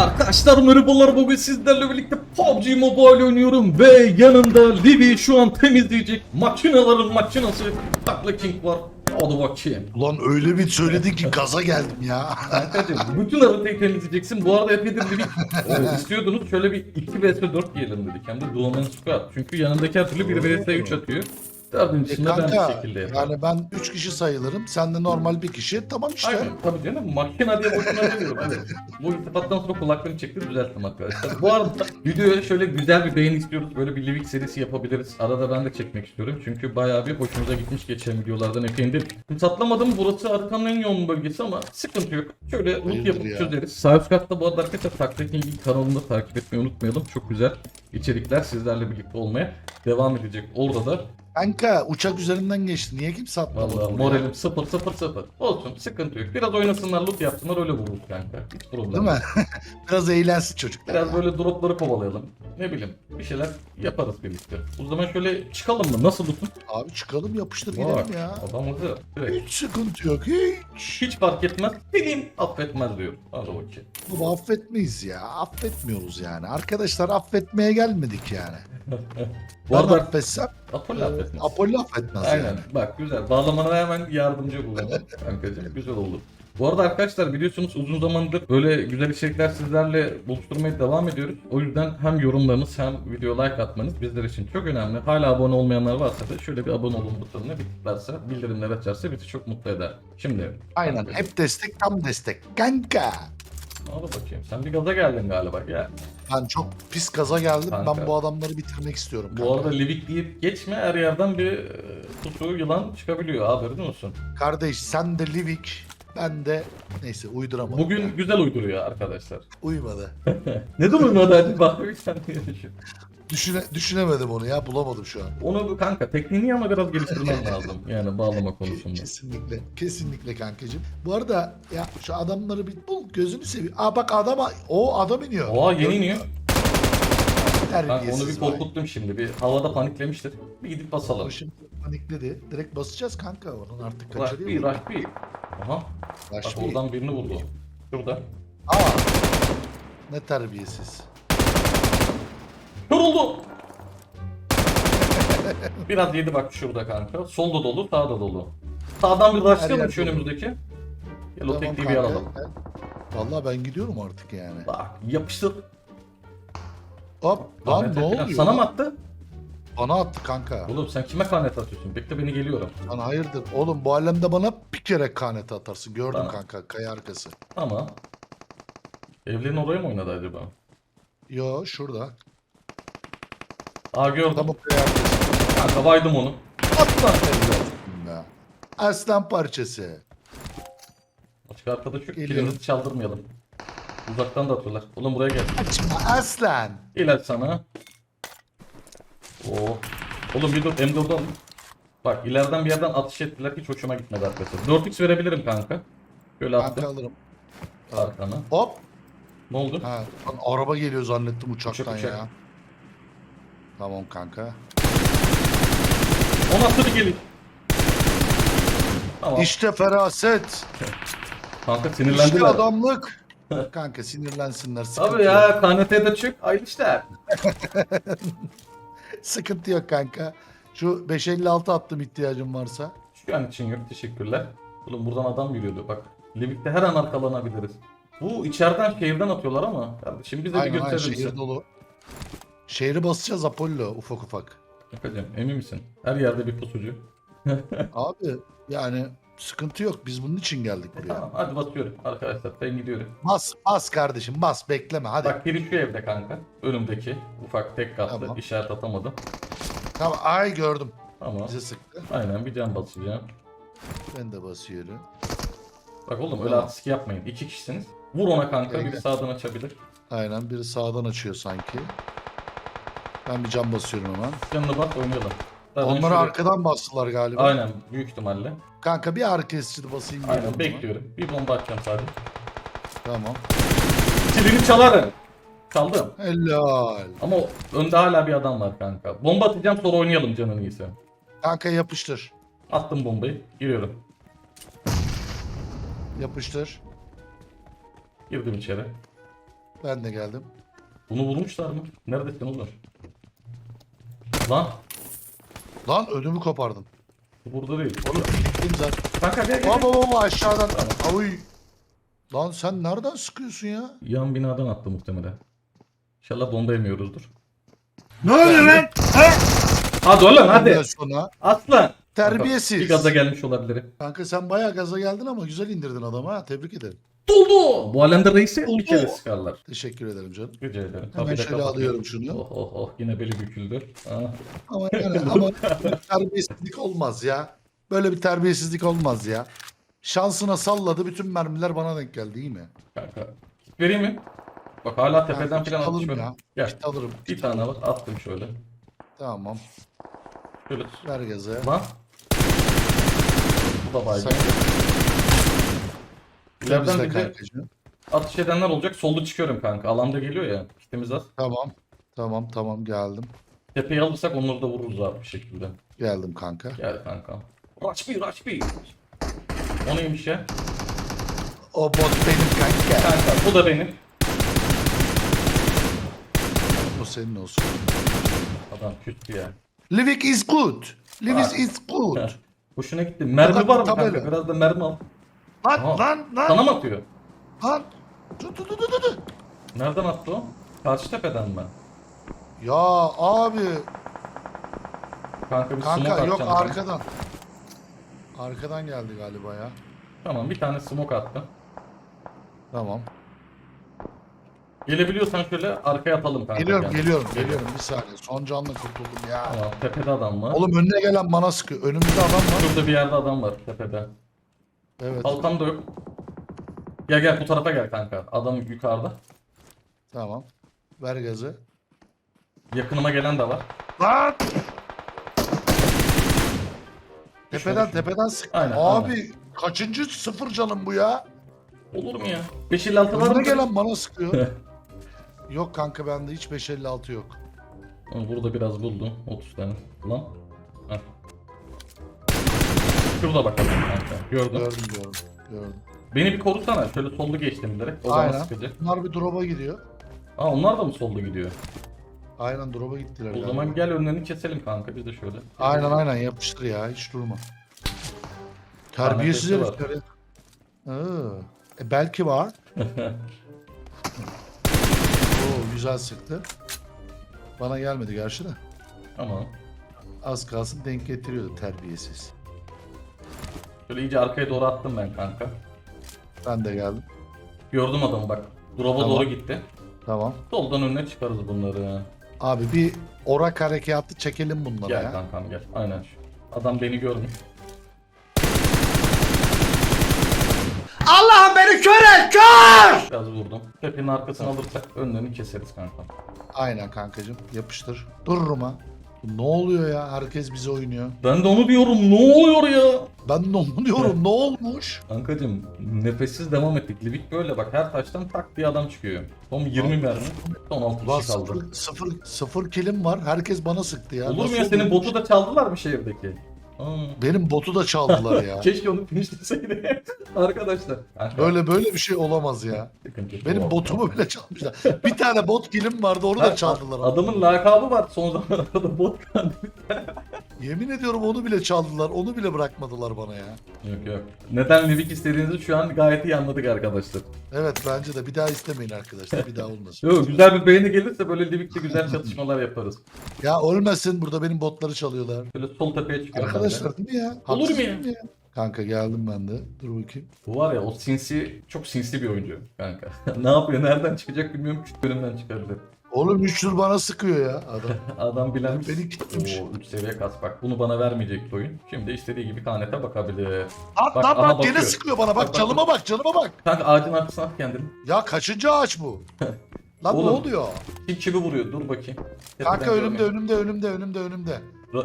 Arkadaşlar merhabalar bugün sizlerle birlikte PUBG Mobile oynuyorum ve yanımda Livi şu an temizleyecek makinelerin makinası Takla King var. Hadi bakayım. Ulan öyle bir söyledin ki gaza geldim ya. Kankacım bütün haritayı temizleyeceksin. Bu arada epeydir Livi e, istiyordunuz şöyle bir 2 vs 4 yiyelim dedik. Hem de Duomen Squad. Çünkü yanındaki her türlü 1 vs 3 atıyor. Dördüncüsünde ben bir şekilde yaparım. yani ben 3 kişi sayılırım. Sen de normal bir kişi. Tamam işte. Aynen tabii canım makine diye boşuna demiyorum evet. Bu iltifattan sonra kulaklarını çektim düzelttim arkadaşlar. Bu arada videoya şöyle güzel bir beğeni istiyoruz. Böyle bir Livik serisi yapabiliriz. Arada ben de çekmek istiyorum. Çünkü bayağı bir hoşumuza gitmiş geçen videolardan epeyindir. Hiç atlamadım burası haritanın en yoğun bölgesi ama sıkıntı yok. Şöyle loot yapıp ya. çözeriz. Sağ üst katta bu arada arkadaşlar Taktik'in kanalını da takip etmeyi unutmayalım. Çok güzel içerikler sizlerle birlikte olmaya devam edecek. Orada da Kanka uçak üzerinden geçti. Niye kimse atlamadı? Vallahi buraya? moralim sıfır sıfır sıfır. Olsun sıkıntı yok. Biraz oynasınlar loot yapsınlar öyle vururuz kanka. Hiç problem Değil mi? Biraz eğlensin çocuklar. Biraz böyle dropları kovalayalım. Ne bileyim bir şeyler yaparız birlikte. O zaman şöyle çıkalım mı? Nasıl loot'un? Abi çıkalım yapıştır Bak gidelim ya. adam. Direkt. Hiç sıkıntı yok. Hiç. Hiç fark etmez. Dilim affetmez diyor. Hadi bakayım. Bu affetmeyiz ya. Affetmiyoruz yani. Arkadaşlar affetmeye gelmedik yani. Bu ben arada affetsem Apollo e, affetmez. Apollo affetmez Aynen. yani. Bak güzel. Bağlamana hemen yardımcı bulundum. Kankacığım güzel oldu. Bu arada arkadaşlar biliyorsunuz uzun zamandır böyle güzel içerikler sizlerle buluşturmaya devam ediyoruz. O yüzden hem yorumlarınız hem video like atmanız bizler için çok önemli. Hala abone olmayanlar varsa da şöyle bir abone olun butonuna bir tıklarsa, bildirimler açarsa bizi çok mutlu eder. Şimdi. Aynen. Hep destek tam destek. Kanka. Al bakayım. Sen bir gaza geldin galiba. Gel. Ben çok pis gaza geldim. Kanka. Ben bu adamları bitirmek istiyorum. Bu kanka. arada Livik deyip geçme her yerden bir e, pusu yılan çıkabiliyor haberin olsun. Kardeş sen de Livik, ben de neyse uyduramadım. Bugün ya. güzel uyduruyor arkadaşlar. uymadı. ne durumda acaba? Bir sen düşün. Düşüne, düşünemedim onu ya bulamadım şu an. Onu kanka tekniğini ama biraz geliştirmen lazım. Yani bağlama konusunda. Kesinlikle. Kesinlikle kankacığım. Bu arada ya şu adamları bir bul gözünü seveyim. Aa bak adama o adam iniyor. Oha yeni Gördün mü? iniyor. Ben Terbiyesiz onu bir vay. korkuttum şimdi. Bir havada paniklemiştir. Bir gidip basalım. O şimdi panikledi. Direkt basacağız kanka onun artık Rush kaçırıyor. bir, rush bir. Aha. Bak Rush bir. oradan birini vurdu. Şurada. Aa. Ne terbiyesiz. Oldu. Biraz yedi bak şurada kanka. Solda dolu, sağda dolu. Sağdan bir yer şu önümüzdeki. Gel o Tamam tekliği bir alalım. Ben- Vallahi ben gidiyorum artık yani. Bak yapıştır. Hop lan ne oluyor? Sana mı attı? Bana attı kanka. Oğlum sen kime kanet atıyorsun? Bekle beni geliyorum. Lan hayırdır? Oğlum bu alemde bana bir kere kanete atarsın. Gördüm Tamam. kanka kaya arkası. Ama Evlerin oraya mı oynadı acaba? Yo şurada. Aa gördüm. Kanka baydım onu. Evladım ya. Aslan parçası. Başka arkadaş yok. Geliyorum. Kilimizi çaldırmayalım. Uzaktan da atıyorlar. Oğlum buraya gel. Açma aslan. İlaç sana. Oo. Oğlum bir dur M4'ü alayım. Bak ileriden bir yerden atış ettiler hiç hoşuma gitmedi arkadaşlar. 4x verebilirim kanka. Şöyle Kanka attım alırım. arkana. Hop. Ne oldu? Ha, lan araba geliyor zannettim uçaktan Uçak, uçak. ya. Tamam kanka. O nasıl bir geliş? Tamam. İşte feraset. kanka İşte sinirlendiler. adamlık. kanka sinirlensinler. Sıkıntı Tabii yok. ya KNT'de çık. Aynı işler. Sıkıntı yok kanka. Şu 556 attım ihtiyacım varsa. Şu an için yok. Teşekkürler. Oğlum buradan adam yürüyordu. Bak. Livik'te her an arkalanabiliriz. Bu içeriden şehirden atıyorlar ama. Kardeşim bize bir Aynen aynen gösterir şehir misin? dolu. Şehri basacağız Apollo ufak ufak. Bakacağım emin misin? Her yerde bir pusucu. Abi yani sıkıntı yok biz bunun için geldik E, buraya. tamam hadi basıyorum arkadaşlar ben gidiyorum. Bas bas kardeşim bas bekleme hadi. Bak biri şu evde kanka. Önümdeki ufak tek katlı Tamam. işaret atamadım. Tamam ay gördüm. Ama Bize sıktı. aynen bir can basacağım. Ben de basıyorum. Bak oğlum öyle Tamam. artistik yapmayın. İki kişisiniz. Vur ona kanka biri sağdan açabilir. Aynen biri sağdan açıyor sanki. Ben bir cam basıyorum hemen. Canını bak oynayalım. Zaten Onları şuraya- arkadan bastılar galiba. Aynen büyük ihtimalle. Kanka bir arka kesici basayım. Aynen geliyorum bekliyorum. Bir bomba atacağım sadece. Tamam. Çilini çalarım. Çaldım. Helal. Ama o- önde hala bir adam var kanka. Bomba atacağım sonra oynayalım canın iyisi. Kanka yapıştır. Attım bombayı. Giriyorum. Yapıştır. Girdim içeri. Ben de geldim. Bunu vurmuşlar mı? Neredesin oğlum? Lan Lan ödümü kopardın. bu burada değil. Oğlum gittim zaten. Kanka gel gel. Baba baba aşağıdan. Avuy. Lan sen nereden sıkıyorsun ya? Yan binadan attı muhtemelen. İnşallah bomba yemiyoruzdur. Ne oluyor lan? Hadi oğlum Ondan hadi. sonra Atla. terbiyesiz. Bir gaza gelmiş olabilir. Kanka sen bayağı gaza geldin ama güzel indirdin adamı ha. Tebrik ederim. Doldu. Bu alemde reisi Doldu. bir kere sıkarlar. Teşekkür ederim canım. Rica ederim. Hemen Kapıyı da şöyle kapatıyorum. alıyorum şunu. Oh oh oh yine beli büküldü. Ah. Ama yani ama terbiyesizlik olmaz ya. Böyle bir terbiyesizlik olmaz ya. Şansına salladı bütün mermiler bana denk geldi iyi mi? Kanka. Vereyim mi? Bak hala tepeden Kanka, falan alırım atış ya. Gel. Kit alırım. Bir tane var. Attım şöyle. Tamam. Şöyle. Ver gazı. Lan. Bu da baygın. Sen İleriden kankacığım. atış edenler olacak. Solda çıkıyorum kanka. Alanda geliyor ya. Kitimiz az. Tamam. Tamam tamam geldim. Tepeyi alırsak onları da vururuz abi bir şekilde. Geldim kanka. Gel kanka. Rush bir, rush bir. O neymiş ya? O bot benim kanka. Kanka bu da benim. O senin olsun. Adam küstü ya. Living is good. Living Ah. is good. Hoşuna gitti. Mermi var mı tabela. kanka? Biraz da mermi al. Lan Aha. lan lan Sana mı atıyor? lan. Dur dur dur dur dur. Nereden attı o? Karşı tepeden mi? Ya abi. Kanka bir smoke Kanka yok atacağım. ben. arkadan. Arkadan geldi galiba ya. Tamam bir tane smoke attım. Tamam. Gelebiliyorsan şöyle arkaya atalım kanka. Geliyorum yani. geliyorum geliyorum bir saniye. Son canlı kurtuldum ya. Tamam tepede adam var. Oğlum önüne gelen bana sıkıyor. Önümüzde adam var. Şurada bir yerde adam var tepede. Evet. Kalkan da yok. Gel gel bu tarafa gel kanka. Adam yukarıda. Tamam. Ver gazı. Yakınıma gelen de var. Lan! Tepeden tepeden sık. Aynen, Abi kaçıncı sıfır canım bu ya? Olur mu ya? 556 var Önüne mı? gelen bana sıkıyor. yok kanka bende hiç 556 yok. Burada biraz buldum. 30 tane. Lan. Şurada bakalım kanka. Gördüm. Gördüm gördüm. Gördüm. Beni bir korusana. Şöyle sollu geçtim direkt. O Aynen. sıkıcı. Bunlar bir drop'a gidiyor. Aa onlar da mı sollu gidiyor? Aynen drop'a gittiler. O galiba. zaman gel önlerini keselim kanka biz de şöyle. Aynen aynen yapıştır ya hiç durma. Terbiyesiz. Aa, E, belki var. Oo güzel sıktı. Bana gelmedi gerçi de. Tamam. Az kalsın denk getiriyordu terbiyesiz. Şöyle iyice arkaya doğru attım ben kanka. Ben de geldim. Gördüm adamı bak. Drop'a Tamam. doğru gitti. Tamam. Soldan önüne çıkarız bunları. Abi bir orak harekatı çekelim bunlara Gel ya. kankam gel. Aynen. Adam beni görmüş. Allah'ım beni kör et kör! Biraz vurdum. Tepenin arkasını alırsak önlerini keseriz kankam. Aynen kankacım yapıştır. Dururum ha. Ne oluyor ya? Herkes bize oynuyor. Ben de onu diyorum. Ne oluyor ya? Ben de onu diyorum. ne olmuş? Kankacım nefessiz devam ettik. Livik böyle bak her taştan tak diye adam çıkıyor. Son 20 mermi. Son 6 Ulan kişi kaldı. sıfır, sıfır, sıfır kilim var. Herkes bana sıktı ya. Olur mu Nasıl ya senin oluyor? botu da çaldılar mı şehirdeki? Aa. Benim botu da çaldılar ya. Keşke onu finishleseydi. Arkadaşlar. Böyle böyle bir şey olamaz ya. Benim botumu bile çalmışlar. Bir tane bot kilim vardı onu da çaldılar. Adamın lakabı var son zamanlarda bot kandı. Yemin ediyorum onu bile çaldılar. Onu bile bırakmadılar bana ya. Yok yok. Neden Livik istediğinizi şu an gayet iyi anladık arkadaşlar. Evet bence de bir daha istemeyin arkadaşlar. Bir daha olmasın. Yok güzel bir beğeni gelirse böyle Livik'te güzel çatışmalar yaparız. Ya ölmesin burada benim botları çalıyorlar. Böyle sol tepeye de. Arkadaşlar değil mi ya? Olur Haksız mu ya? değil mi Kanka geldim ben de. Dur bakayım. Bu var ya o sinsi çok sinsi bir oyuncu kanka. ne yapıyor nereden çıkacak bilmiyorum küçük bölümden çıkardı. Oğlum 3 tur bana sıkıyor ya adam. Adam bilenmiş. Beni kitlemiş. Oo 3 seviye kas bak bunu bana vermeyecekti oyun. Şimdi istediği gibi kanete bakabilir. Lan Bak, lan bak gene sıkıyor bana. Bak, Bak, bak, canıma bak canıma bak. Kanka ağacın arkasına at kendini. Ya kaçıncı ağaç bu? Lan ne Oğlum. oluyor? Çivi çivi vuruyor dur bakayım. Kanka Tepeden önümde önümde önümde önümde önümde.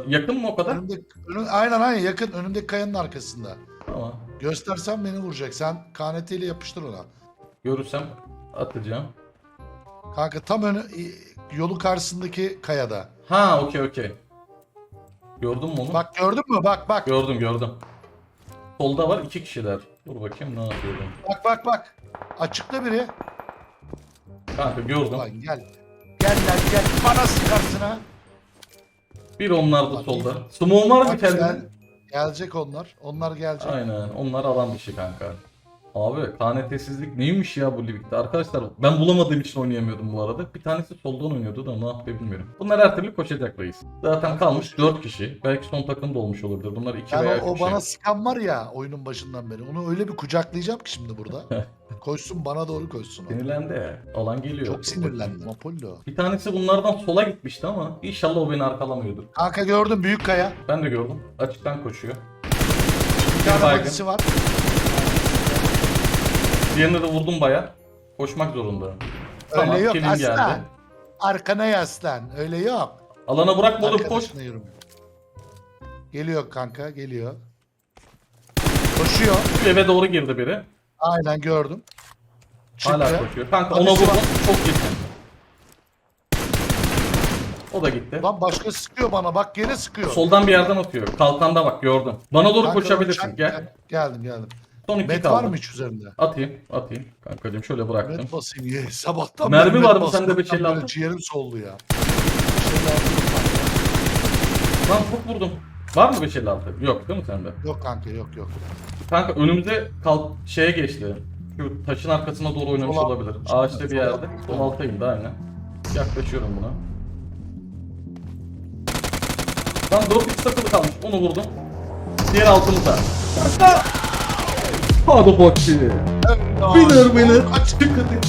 Yakın mı o kadar? Önümde önüm, aynen aynen yakın önümdeki kayanın arkasında. Tamam. Göstersen beni vuracak. Sen KNT ile yapıştır ona. Görürsem atacağım. Kanka tam önü yolu karşısındaki kayada. Ha okey okey. Gördün mü onu? Bak gördün mü? Bak bak. Gördüm gördüm. Solda var iki kişiler. Dur bakayım ne yapıyorum. Bak bak bak. Açıkta biri. Kanka gördüm. Lan gel. Gel lan gel. Bana sıkarsın ha. Bir onlar da Bak, solda. Smoke var mı Bak, kendine? gel. Gelecek onlar. Onlar gelecek. Aynen. Onlar alan dışı kanka. Abi KNT'sizlik neymiş ya bu ligde arkadaşlar ben bulamadığım için oynayamıyordum bu arada. Bir tanesi soldan oynuyordu da ne yapıyor bilmiyorum. Bunlar her türlü koşacak reis. Zaten kalmış 4 kişi. Belki son takım da olmuş olabilir. Bunlar 2 Yani veya o, o 3 bana sıkan var ya oyunun başından beri. Onu öyle bir kucaklayacağım ki şimdi burada. koşsun bana doğru koşsun. o. Sinirlendi. Alan geliyor. Çok sinirlendim Apollo. Bir tanesi bunlardan sola gitmişti ama inşallah o beni arkalamıyordur. Kanka gördüm büyük kaya. Ben de gördüm. Açıktan koşuyor. Bir tane baygın. var. Diğerine de vurdum baya. Koşmak zorunda. Tamam, Öyle yok kilim aslan. geldi. Arkana yaslan. Öyle yok. Alana bırakma oğlum koş. Yürüme. Geliyor kanka geliyor. Koşuyor. Şu eve doğru girdi biri. Aynen gördüm. Çıktı. Hala koşuyor. Kanka ona vurdum. Çok gitti. O da gitti. Lan başka sıkıyor bana bak gene sıkıyor. Soldan bir yerden atıyor. Kalkanda bak gördüm. Bana doğru Kanka, koşabilirsin. Gel. Geldim geldim. Son iki Met kaldı. var mı hiç üzerinde? Atayım. Atayım. Kankacığım şöyle bıraktım. Met basayım ye. Sabahtan Mermi beri var met mı sende basmaktan bir şeyle böyle aldın? Ciğerim soldu ya. Bir şeyle aldım kanka. Lan çok vurdum. Var mı 556? Yok değil mi sende? Yok kanka yok yok. Kanka önümüze kalk şeye geçti. Şu taşın arkasına doğru oynamış olabilir. Ağaçta bir yerde. Sol alttayım da aynen. Yaklaşıyorum buna. Lan drop hiç takılı kalmış. Onu vurdum. Diğer altımıza. Kanka! Hadi bakayım. Winner winner. Kaç,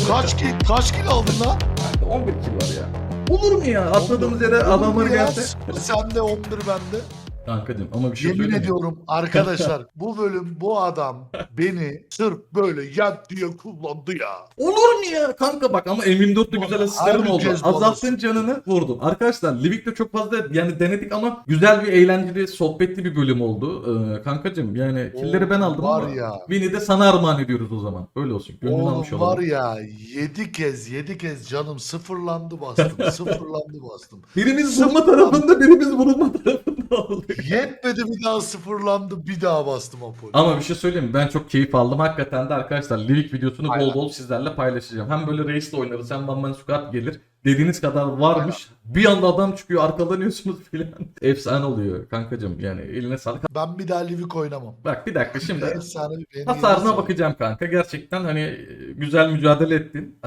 kaç, kill, kaç kill aldın lan? Kanka 11 kill var ya. Olur mu ya? Atladığımız yere Olur adamlar mu ya? gelse. Sen de 11 bende. Kankacım ama bir şey Yemin söyleyeyim ediyorum arkadaşlar bu bölüm bu adam beni sırf böyle yat diye kullandı ya. Olur mu ya? Kanka bak ama M24'te güzel asistlerim oldu. Azalttın canını vurdum. Arkadaşlar Livik'te çok fazla yani denedik ama güzel bir eğlenceli sohbetli bir bölüm oldu. Ee, kankacım yani killeri ben aldım var ama ya. Winnie de sana armağan ediyoruz o zaman. Öyle olsun. Gönlünü almış Oğlum var olalım. ya 7 kez 7 kez canım sıfırlandı bastım sıfırlandı bastım. Birimiz vurma tarafında birimiz vurulma tarafında oldu. Yetmedi bir daha sıfırlandı bir daha bastım Apollo. Ama bir şey söyleyeyim mi? Ben çok keyif aldım. Hakikaten de arkadaşlar Livik videosunu bol Aynen. bol sizlerle paylaşacağım. Hem böyle reisle oynarız hem Man Squad gelir. Dediğiniz kadar varmış. Bir anda adam çıkıyor arkalanıyorsunuz filan. Efsane oluyor kankacım yani eline sağlık. Ben bir daha Livik oynamam. Bak bir dakika şimdi Efsane bir hasarına bakacağım kanka. Gerçekten hani e, güzel mücadele ettin.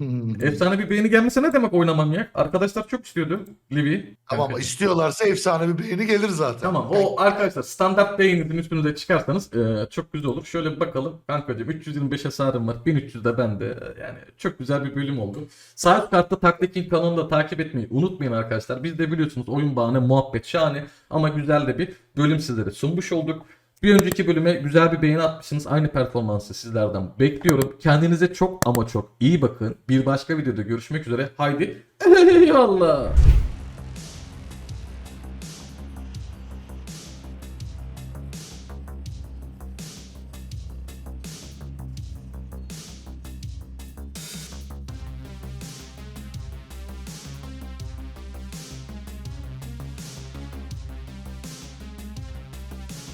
Efsane bir beğeni gelmese ne demek oynamam ya? Arkadaşlar çok istiyordu Liv'i. Tamam Kankacım. istiyorlarsa efsane bir beğeni gelir zaten. Tamam o arkadaşlar standart beğeninin üstünüze çıkarsanız e, çok güzel olur. Şöyle bir bakalım. Kankacığım 325 hasarım var. 1300 de bende. Yani çok güzel bir bölüm oldu. Saat kartta Taktikin kanalını da takip etmeyi unutmayın arkadaşlar. Biz de biliyorsunuz oyun bahane muhabbet şahane ama güzel de bir bölüm sizlere sunmuş olduk. Bir önceki bölüme güzel bir beğeni atmışsınız. Aynı performansı sizlerden bekliyorum. Kendinize çok ama çok iyi bakın. Bir başka videoda görüşmek üzere. Haydi eyvallah.